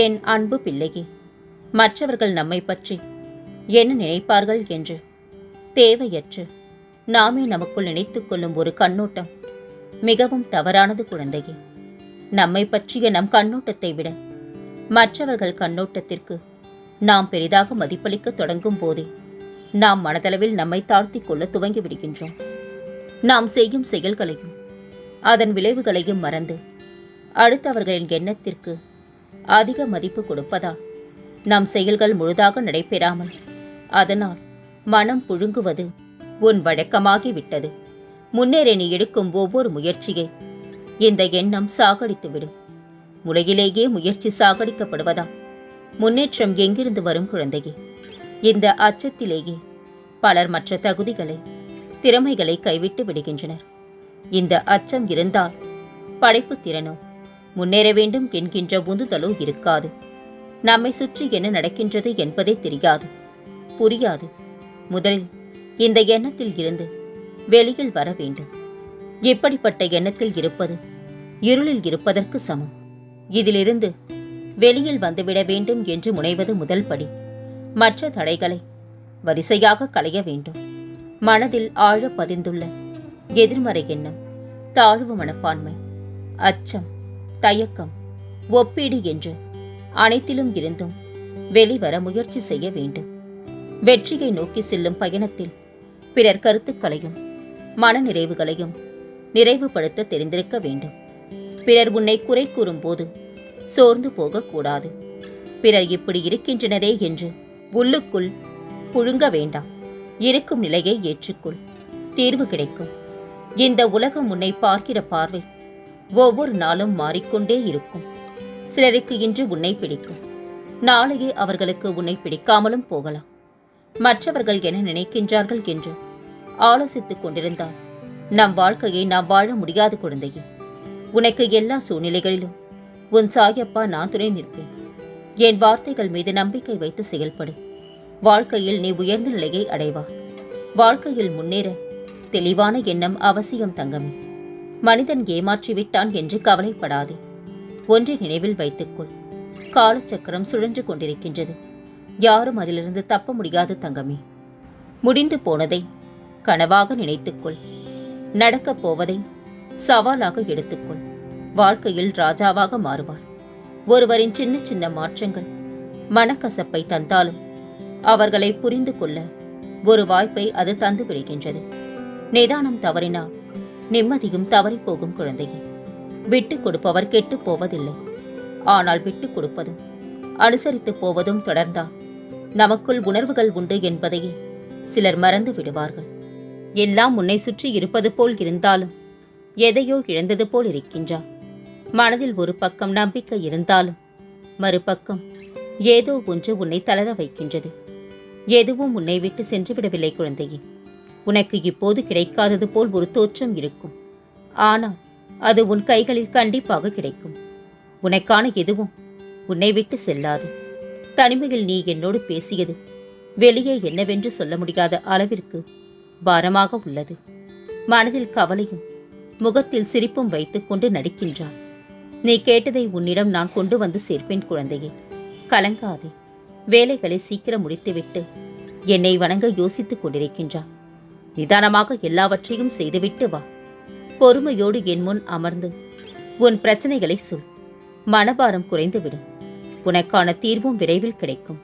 என் அன்பு பிள்ளையே? மற்றவர்கள் நம்மை பற்றி என்ன நினைப்பார்கள் என்று? தேவையற்று நாமே நமக்குள் நினைத்துக் கொள்ளும் ஒரு கண்ணோட்டம் மிகவும் தவறானது குழந்தையே. நம்மை பற்றிய நம் கண்ணோட்டத்தை விட மற்றவர்கள் கண்ணோட்டத்திற்கு நாம் பெரிதாக மதிப்பளிக்க தொடங்கும் போதே நாம் மனதளவில் நம்மை தாழ்த்திக் கொள்ள துவங்கி விடுகின்றோம். நாம் செய்யும் செயல்களையும் அதன் விளைவுகளையும் மறந்து அடுத்தவர்களின் எண்ணத்திற்கு அதிக மதிப்பு கொடுப்பதால் நம் செயல்கள் முழுதாக நடைபெறாமல் அதனால் மனம் புழுங்குவது உன் வழக்கமாகிவிட்டது. முன்னேற நீ எடுக்கும் ஒவ்வொரு முயற்சியை இந்த எண்ணம் சாகடித்துவிடும். உலகிலேயே முயற்சி சாகடிக்கப்படுவதா? முன்னேற்றம் எங்கிருந்து வரும் குழந்தையே? இந்த அச்சத்திலேயே பலர் மற்ற தகுதிகளை திறமைகளை கைவிட்டு விடுகின்றனர். இந்த அச்சம் இருந்தால் படைப்பு திறனோ முன்னேற வேண்டும் என்கின்ற உந்துதலோ இருக்காது. நம்மை சுற்றி என்ன நடக்கின்றது என்பதே தெரியாது. புரியாது. முதலில் இந்த எண்ணத்தில் இருந்து வெளியில் வர வேண்டும். இப்படிப்பட்ட எண்ணத்தில் இருப்பது? இருளில் இருப்பதற்கு சமம். இதிலிருந்து வெளியில் வந்துவிட வேண்டும் என்று முனைவது முதல் படி. மற்ற தடைகளை வரிசையாக களைய வேண்டும். மனதில் ஆழ பதிந்துள்ள எதிர்மறை எண்ணம் தாழ்வு மனப்பான்மை அச்சம் தயக்கம் ஒப்பீடு என்று அனைத்திலும் இருந்தும் வெளிவர முயற்சி செய்ய வேண்டும். வெற்றியை நோக்கி செல்லும் பயணத்தில் பிறர் கருத்துக்களையும் மனநிறைவுகளையும் நிறைவுபடுத்த தெரிந்திருக்க வேண்டும். பிறர் உன்னை குறை கூறும்போது சோர்ந்து போகக்கூடாது. பிறர் இப்படி இருக்கின்றனரே என்று உள்ளுக்குள் புழுங்க வேண்டாம். இருக்கும் நிலையை ஏற்றுக்கொள். தீர்வு கிடைக்கும். இந்த உலகம் உன்னை பார்க்கிற பார்வை ஒவ்வொரு நாளும் மாறிக்கொண்டே இருக்கும். சிலருக்கு இன்று உன்னை பிடிக்கும். நாளையே அவர்களுக்கு உன்னை பிடிக்காமலும் போகலாம். மற்றவர்கள் என்ன நினைக்கின்றார்கள் என்று ஆலோசித்துக் கொண்டிருந்தால் நம் வாழ்க்கையை நாம் வாழ முடியாது குழந்தையே. உனக்கு எல்லா சூழ்நிலைகளிலும் உன் சாயப்பா நான் துணை நிற்பேன். என் வார்த்தைகள் மீது நம்பிக்கை வைத்து செயல்படு. வாழ்க்கையில் நீ உயர்ந்த நிலையை அடைவா வாழ்க்கையில் முன்னேற தெளிவான எண்ணம் அவசியம் தங்கமே. மனிதன் ஏமாற்றி விட்டான் என்று கவலைப்படாதே. ஒன்றை நினைவில் வைத்துக்கொள். காலச்சக்கரம் சுழன்று கொண்டிருக்கின்றது. யாரும் அதிலிருந்து தப்ப முடியாது தங்கமே. முடிந்து போனதை கனவாக நினைத்துக்கொள். நடக்கப் போவதை சவாலாக எடுத்துக்கொள். வாழ்க்கையில் ராஜாவாக மாறுவார். ஒருவரின் சின்ன சின்ன மாற்றங்கள் மனக்கசப்பை தந்தாலும் அவர்களை புரிந்து கொள்ள ஒரு வாய்ப்பை அது தந்து விடுகின்றது நிதானம் தவறினால் நிம்மதியும் தவறிப் போகும் குழந்தையே. விட்டுக் கொடுப்பவர் கெட்டுப் போவதில்லை. ஆனால் விட்டுக் கொடுப்பதும் அனுசரித்துப் போவதும் தொடர்ந்தால் நமக்குள் உணர்வுகள் உண்டு என்பதையே சிலர் மறந்து விடுவார்கள். எல்லாம் உன்னை சுற்றி இருப்பது போல் இருந்தாலும் எதையோ இழந்தது போல் இருக்கின்றார் மனதில் ஒரு பக்கம் நம்பிக்கை இருந்தாலும் மறுபக்கம் ஏதோ ஒன்று உன்னை தளர வைக்கின்றது. எதுவும் உன்னை விட்டு சென்று விடவில்லை குழந்தையே. உனக்கு இப்போது கிடைக்காதது போல் ஒரு தோற்றம் இருக்கும். ஆனால் அது உன் கைகளில் கண்டிப்பாக கிடைக்கும். உனக்கான எதுவும் உன்னை விட்டு செல்லாது. தனிமையில் நீ என்னோடு பேசியது வெளியே என்னவென்று சொல்ல முடியாத அளவிற்கு பாரமாக உள்ளது. மனதில் கவலையும் முகத்தில் சிரிப்பும் வைத்துக்கொண்டு நடிக்கின்றான். நீ கேட்டதை உன்னிடம் நான் கொண்டு வந்து சேர்ப்பேன் குழந்தையே. கலங்காதே. வேலைகளை சீக்கிரம் முடித்துவிட்டு என்னை வணங்க யோசித்துக் கொண்டிருக்கின்றான். நிதானமாக எல்லாவற்றையும் செய்துவிட்டு வா. பொறுமையோடு என் முன் அமர்ந்து உன் பிரச்சனைகளை சொல். மனபாரம் குறைந்துவிடும் உனக்கான தீர்வும் விரைவில் கிடைக்கும்.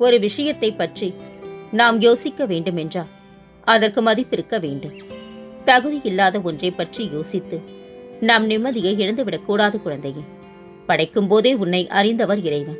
ஒரு விஷயத்தை பற்றி நாம் யோசிக்க வேண்டுமென்றால் அதற்கு மதிப்பிருக்க வேண்டும். தகுதி இல்லாத ஒன்றை பற்றி யோசித்து நாம் நிம்மதியை இழந்துவிடக்கூடாது குழந்தையே. படைக்கும் போதே உன்னை அறிந்தவர் இறைவன்.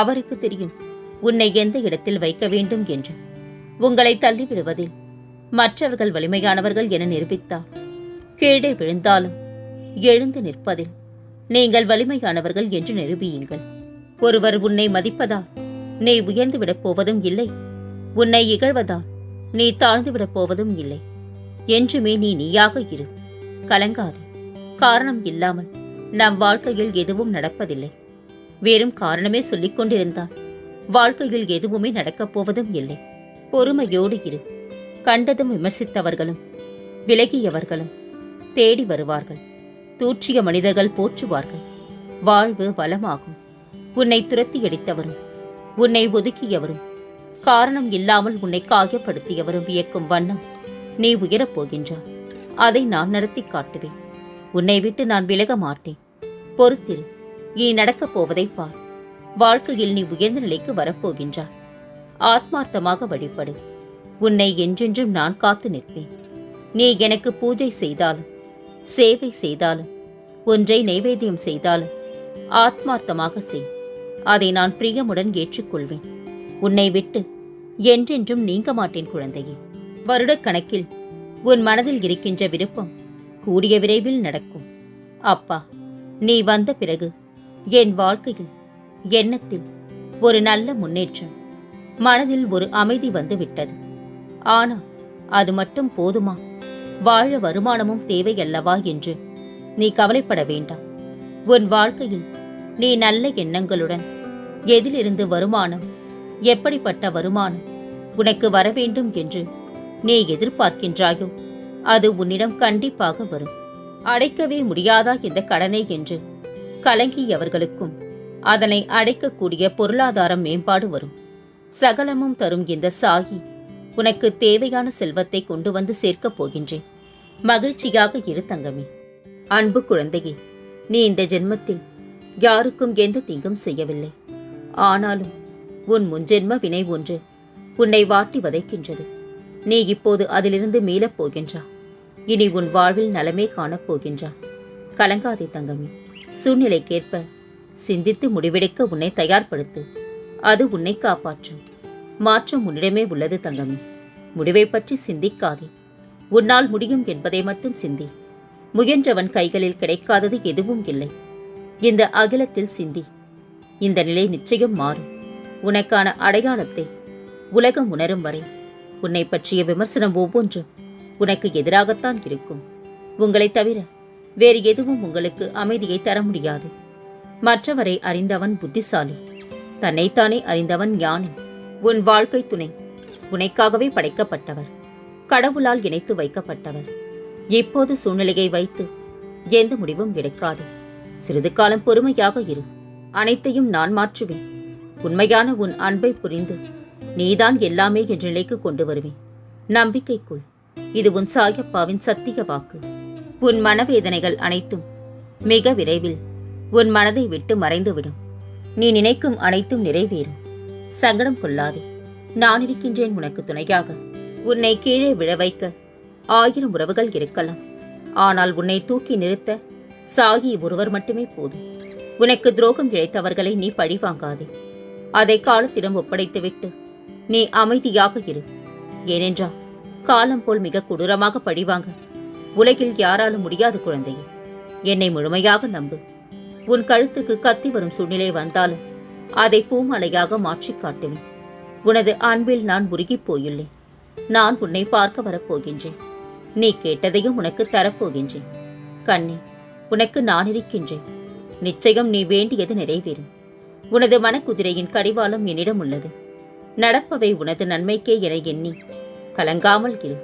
அவருக்கு தெரியும் உன்னை எந்த இடத்தில் வைக்க வேண்டும் என்று. உங்களை தள்ளிவிடுவதில் மற்றவர்கள் வலிமையானவர்கள் என நிரூபித்தார். கீழே விழுந்தாலும் எழுந்து நிற்பதில் நீங்கள் வலிமையானவர்கள் என்று நிரூபியுங்கள். ஒருவர் உன்னை மதிப்பதால் நீ உயர்ந்துவிடப் போவதும் இல்லை. உன்னை இகழ்வதால் நீ தாழ்ந்துவிடப் போவதும் இல்லை. என்றுமே நீ நீயாக இரு. கலங்காதே. காரணம் இல்லாமல் நம் வாழ்க்கையில் எதுவும் நடப்பதில்லை. வெறும் காரணமே சொல்லிக் கொண்டிருந்தால் வாழ்க்கையில் எதுவுமே நடக்கப் போவதும் இல்லை. பொறுமையோடு இரு. கண்டதும் விமர்சித்தவர்களும் விலகியவர்களும் தேடி வருவார்கள். தூற்றிய மனிதர்கள் போற்றுவார்கள். வாழ்வு வளமாகும். உன்னை துரத்தி அடித்தவரும் உன்னை ஒதுக்கியவரும் காரணம் இல்லாமல் உன்னை காயப்படுத்தியவரும் வியக்கும் வண்ணம் நீ உயரப் போகின்றாய் அதை நான் நடத்தி காட்டுவேன். உன்னை விட்டு நான் விலக மாட்டேன். பொறுத்திரு நீ நடக்கப் போவதை பார். வாழ்க்கையில் நீ உயர்ந்த நிலைக்கு வரப்போகின்றாய் ஆத்மார்த்தமாக வழிபடு. உன்னை என்றென்றும் நான் காத்து நிற்பேன். நீ எனக்கு பூஜை செய்தாலும் சேவை செய்தாலும் ஒன்றை நைவேத்தியம் செய்தாலும் ஆத்மார்த்தமாக செய். அதை நான் பிரியமுடன் ஏற்றுக்கொள்வேன். உன்னை விட்டு என்றென்றும் நீங்க மாட்டேன் குழந்தையே. வருடக்கணக்கில் உன் மனதில் இருக்கின்ற விருப்பம் கூடிய விரைவில் நடக்கும். அப்பா நீ வந்த பிறகு என் வாழ்க்கையில் எண்ணத்தில் ஒரு நல்ல முன்னேற்றம் மனதில் ஒரு அமைதி வந்து ஆனா ஆனால் அது மட்டும் போதுமா? வாழ வருமானமும் தேவையல்லவா என்று நீ கவலைப்பட வேண்டாம். உன் வாழ்க்கையில் நீ நல்ல எண்ணங்களுடன் எதிலிருந்து வருமானம் எப்படிப்பட்ட வருமானம் உனக்கு வரவேண்டும் என்று நீ எதிர்பார்க்கின்றாயோ அது உன்னிடம் கண்டிப்பாக வரும். அடைக்கவே முடியாதா இந்த கடனை என்று கலங்கியவர்களுக்கும் அதனை அடைக்கக்கூடிய பொருளாதார மேம்பாடு வரும். சகலமும் தரும் இந்த சாகி உனக்கு தேவையான செல்வத்தை கொண்டு வந்து சேர்க்கப் போகின்றேன். மகிழ்ச்சியாக இரு தங்கமே. அன்பு குழந்தையே நீ இந்த ஜென்மத்தில் யாருக்கும் எந்த தீங்கும் செய்யவில்லை. ஆனாலும் உன் முன்ஜென்ம வினை ஒன்று உன்னை வாட்டி வதைக்கின்றது. நீ இப்போது அதிலிருந்து மீளப் போகின்றா. இனி உன் வாழ்வில் நலமே காணப் போகின்றா. கலங்காதே தங்கமே. சூழ்நிலைக்கேற்ப சிந்தித்து முடிவெடுக்க உன்னை தயார்படுத்து. அது உன்னை காப்பாற்றும். மாற்றம் உன்னிடமே உள்ளது தங்கமே. முடிவை பற்றி சிந்திக்காதே. உன்னால் முடியும் என்பதை மட்டும் சிந்தி. முயன்றவன் கைகளில் கிடைக்காதது எதுவும் இல்லை. இந்த அகிலத்தில் சிந்தி. இந்த நிலை நிச்சயம் மாறும். உனக்கான அடையாளத்தை உலகம் உணரும் வரை. உன்னை பற்றிய விமர்சனம் ஒவ்வொன்றும் உனக்கு எதிராகத்தான் இருக்கும். உங்களைத் தவிர வேறு எதுவும் உங்களுக்கு அமைதியை தர முடியாது. மற்றவரை அறிந்தவன் புத்திசாலி. தன்னைத்தானே அறிந்தவன் ஞானி. உன் வாழ்க்கை துணை. உனைக்காகவே படைக்கப்பட்டவர். கடவுளால் இணைத்து வைக்கப்பட்டவர். இப்போது சூழ்நிலையை வைத்து எந்த முடிவும் எடுக்காது. சிறிது காலம் பொறுமையாக இரு. அனைத்தையும் நான் மாற்றுவேன். உண்மையான உன் அன்பை புரிந்து நீதான் எல்லாமே என்ற நிலைக்கு கொண்டு வருவேன். நம்பிக்கைக்குள் இது உன் சாயப்பாவின் சத்திய வாக்கு. உன் மனவேதனைகள் அனைத்தும் மிக விரைவில் உன் மனதை விட்டு மறைந்துவிடும். நீ நினைக்கும் அனைத்தும் நிறைவேறும். சங்கடம் கொள்ளாதே. நான் இருக்கின்றேன் உனக்கு துணையாக. உன்னை கீழே விழ வைக்க ஆயிரம் உறவுகள் இருக்கலாம். ஆனால் உன்னை தூக்கி நிறுத்த சாகி ஒருவர் மட்டுமே போதும். உனக்கு துரோகம் இழைத்தவர்களை நீ பழிவாங்காதே அதை காலத்திடம் ஒப்படைத்துவிட்டு நீ அமைதியாக இரு. ஏனென்றால் காலம் போல் மிக கொடூரமாக பழிவாங்க உலகில் யாராலும் முடியாது குழந்தையே. என்னை முழுமையாக நம்பு. உன் கழுத்துக்கு கத்தி வரும் சூழ்நிலை வந்தாலும் அதை பூமலையாக மாற்றிக் காட்டுவேன். உனது அன்பில் நான் உருகிப் போயுள்ளேன். நான் உன்னை பார்க்க வரப்போகின்றேன். நீ கேட்டதையும் உனக்கு தரப்போகின்றேன். கண்ணே உனக்கு நான் இருக்கின்றேன். நிச்சயம் நீ வேண்டியது நிறைவேறும். உனது மனக்குதிரையின் கடிவாளம் என்னிடம் உள்ளது. நடப்பவை உனது நன்மைக்கே என எண்ணி கலங்காமல் இரு.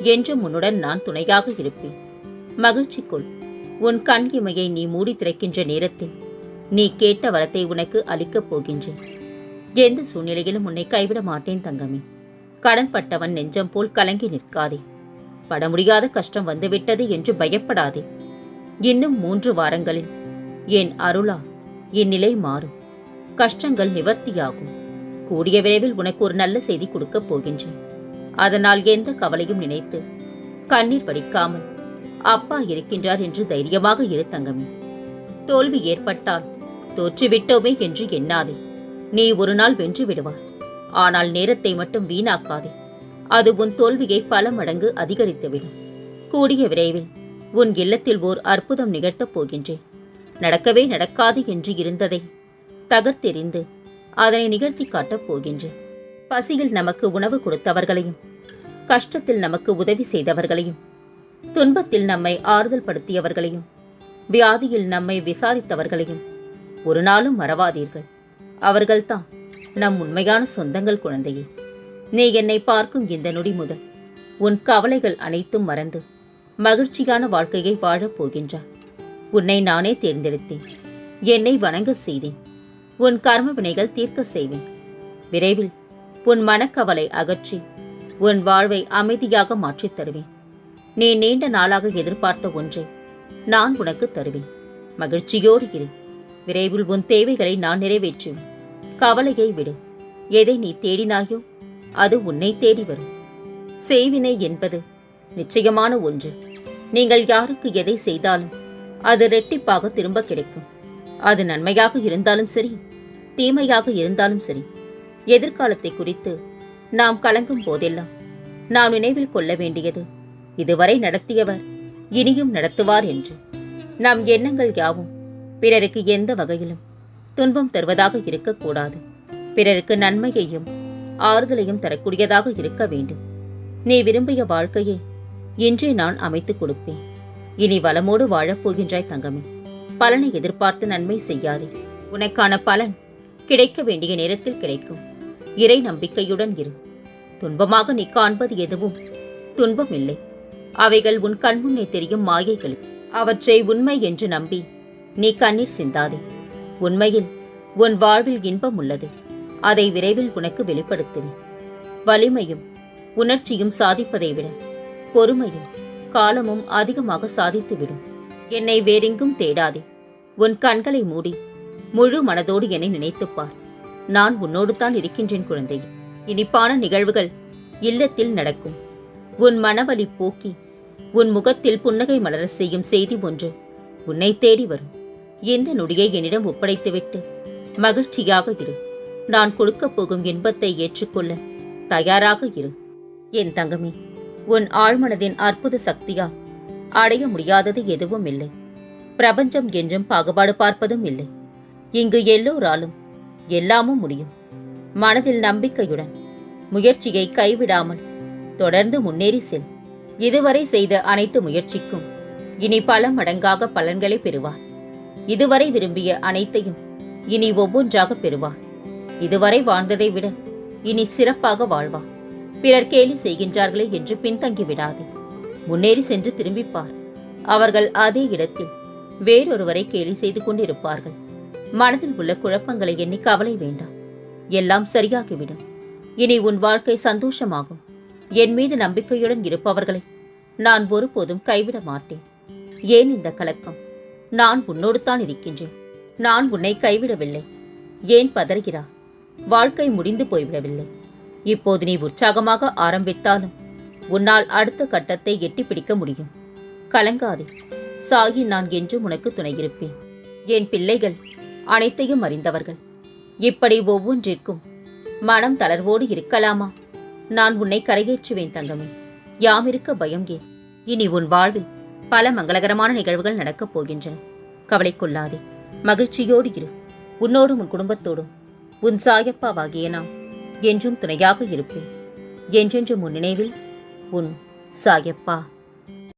என்றும் உன்னுடன் நான் துணையாக இருப்பேன். மகிழ்ச்சிக்குள் உன் கண் இமையை நீ மூடி திறக்கின்ற நேரத்தில் நீ கேட்ட வரத்தை உனக்கு அளிக்கப் போகின்றேன். எந்த சூழ்நிலையிலும் உன்னை கைவிட மாட்டேன் தங்கமே. கடன்பட்டவன் நெஞ்சம் போல் கலங்கி நிற்காதே. பட முடியாத கஷ்டம் வந்துவிட்டது என்று பயப்படாதே. இன்னும் மூன்று வாரங்களில் என் அருளா இந்நிலை மாறும். கஷ்டங்கள் நிவர்த்தியாகும். கூடிய விரைவில் உனக்கு ஒரு நல்ல செய்தி கொடுக்கப் போகின்றேன். அதனால் எந்த கவலையும் நினைத்து கண்ணீர் வடிக்காமல் அப்பா இருக்கின்றார் என்று தைரியமாக இரு தங்கமே. தோல்வி ஏற்பட்டால் தோற்றுவிட்டோமே என்று எண்ணாதே. நீ ஒரு நாள் வென்று விடுவாய் ஆனால் நேரத்தை மட்டும் வீணாக்காதே. அது உன் தோல்வியை பல மடங்கு அதிகரித்துவிடும். கூடிய விரைவில் உன் இல்லத்தில் ஓர் அற்புதம் நிகழ்த்தப் போகின்றேன். நடக்கவே நடக்காது என்று இருந்ததை தகர்த்தெறிந்து அதனை நிகழ்த்தி காட்டப் போகின்றேன். பசியில் நமக்கு உணவு கொடுத்தவர்களையும் கஷ்டத்தில் நமக்கு உதவி செய்தவர்களையும் துன்பத்தில் நம்மை ஆறுதல் படுத்தியவர்களையும் வியாதியில் நம்மை விசாரித்தவர்களையும் ஒரு நாளும் மறவாதீர்கள். அவர்கள்தான் நம் உண்மையான சொந்தங்கள் குழந்தையே. நீ என்னை பார்க்கும் இந்த நொடி முதல் உன் கவலைகள் அனைத்தும் மறந்து மகிழ்ச்சியான வாழ்க்கையை வாழப் போகின்றாய். உன்னை நானே தேர்ந்தெடுத்தேன். என்னை வணங்க செய்தேன். உன் கர்ம வினைகள் தீர்க்க செய்வேன். விரைவில் உன் மனக்கவலை அகற்றி உன் வாழ்வை அமைதியாக மாற்றித் தருவேன். நீ நீண்ட நாளாக எதிர்பார்த்த ஒன்றை நான் உனக்கு தருவேன். மகிழ்ச்சியோடு இரு. விரைவில் உன் தேவைகளை நான் நிறைவேற்றுவேன். கவலையை விடு. எதை நீ தேடினாயோ அது உன்னை தேடி வரும். செய்வினை என்பது நிச்சயமான ஒன்று. நீங்கள் யாருக்கு எதை செய்தாலும் அது ரெட்டிப்பாக திரும்ப கிடைக்கும். அது நன்மையாக இருந்தாலும் சரி தீமையாக இருந்தாலும் சரி எதிர்காலத்தை குறித்து நாம் கலங்கும் போதெல்லாம் நாம் நினைவில் கொள்ள வேண்டியது இதுவரை நடத்தியவர் இனியும் நடத்துவார் என்று. நம் எண்ணங்கள் யாவும் பிறருக்கு எந்த வகையிலும் துன்பம் தருவதாக இருக்கக்கூடாது. பிறருக்கு நன்மையையும் ஆறுதலையும் தரக்கூடியதாக இருக்க வேண்டும். நீ விரும்பிய வாழ்க்கையை இன்றே நான் அமைத்துக் கொடுப்பேன். இனி வளமோடு வாழப்போகின்றாய் தங்கமே. பலனை எதிர்பார்த்து நன்மை செய்யாதே. உனக்கான பலன் கிடைக்க வேண்டிய நேரத்தில் கிடைக்கும். இறை நம்பிக்கையுடன் இரு. துன்பமாக நீ காண்பது எதுவும் துன்பம் இல்லை அவைகள் உன் கண்முன்னே தெரியும் மாயைகள் அவற்றை உண்மை என்று நம்பி நீ கண்ணீர் சிந்தாதே. உண்மையில் உன் வாழ்வில் இன்பம் உள்ளது. அதை விரைவில் உனக்கு வெளிப்படுத்துவேன். வலிமையும் உணர்ச்சியும் சாதிப்பதை விட பொறுமையும் காலமும் அதிகமாக சாதித்துவிடும். என்னை வேறெங்கும் தேடாதே. உன் கண்களை மூடி முழு மனதோடு என்னை நினைத்துப்பார் நான் உன்னோடு தான் இருக்கின்றேன் குழந்தை இனிப்பான நிகழ்வுகள் இல்லத்தில் நடக்கும். உன் மனவலி போக்கி உன் முகத்தில் புன்னகை மலரச் செய்யும் செய்தி ஒன்று. உன்னை தேடி வரும். இந்த நொடியை என்னிடம் ஒப்படைத்துவிட்டு? மகிழ்ச்சியாக இரு. நான் கொடுக்கப் போகும் இன்பத்தை ஏற்றுக்கொள்ள தயாராக இரு. என் தங்கமே உன் ஆழ்மனதின் அற்புத சக்தியால் அடைய முடியாதது எதுவும் இல்லை. பிரபஞ்சம் என்றும் பாகுபாடு பார்ப்பதும் இல்லை. இங்கு எல்லோராலும் எல்லாமும் முடியும். மனதில் நம்பிக்கையுடன் முயற்சியை கைவிடாமல் தொடர்ந்து முன்னேறி செல். இதுவரை செய்த அனைத்து முயற்சிக்கும். இனி பல மடங்காக பலன்களை பெறுவார். இதுவரை விரும்பிய அனைத்தையும் இனி ஒவ்வொன்றாக பெறுவார். இதுவரை வாழ்ந்ததை விட இனி சிறப்பாக வாழ்வார். பிறர் கேலி செய்கின்றார்களே என்று பின்தங்கிவிடாதே முன்னேறி சென்று திரும்பிப்பார். அவர்கள் அதே இடத்தில் வேறொருவரை கேலி செய்து கொண்டிருப்பார்கள். மனதில் உள்ள குழப்பங்களை எண்ணி கவலை வேண்டாம். எல்லாம் சரியாகிவிடும். இனி உன் வாழ்க்கை சந்தோஷமாகும். என் மீது நம்பிக்கையுடன் இருப்பவர்களை நான் ஒருபோதும் கைவிட மாட்டேன். ஏன் இந்த கலக்கம்? நான் உன்னோடு தான் இருக்கின்றேன். நான் உன்னை கைவிடவில்லை. ஏன் பதறுகிறா? வாழ்க்கை முடிந்து போய்விடவில்லை. இப்போது நீ உற்சாகமாக ஆரம்பித்தாலும் உன்னால் அடுத்த கட்டத்தை எட்டி பிடிக்க முடியும். கலங்காதே. சாகி நான் என்றும் உனக்கு துணையிருப்பேன். என் பிள்ளைகள் அனைத்தையும் அறிந்தவர்கள். இப்படி ஒவ்வொன்றிற்கும் மனம் தளர்வோடு இருக்கலாமா? நான் உன்னை கரையேற்றுவேன் தங்கமே. யாமிருக்க பயம் ஏன்? இனி உன் வாழ்வில் பல மங்களகரமான நிகழ்வுகள் நடக்கப் போகின்றன. கவலை கொள்ளாதே மகிழ்ச்சியோடு இரு. உன்னோடும் உன் குடும்பத்தோடும். உன் சாயப்பாவாகிய நான் என்றும் துணையாக இருப்பேன். என்றென்றும் உன் நினைவில் உன் சாயப்பா.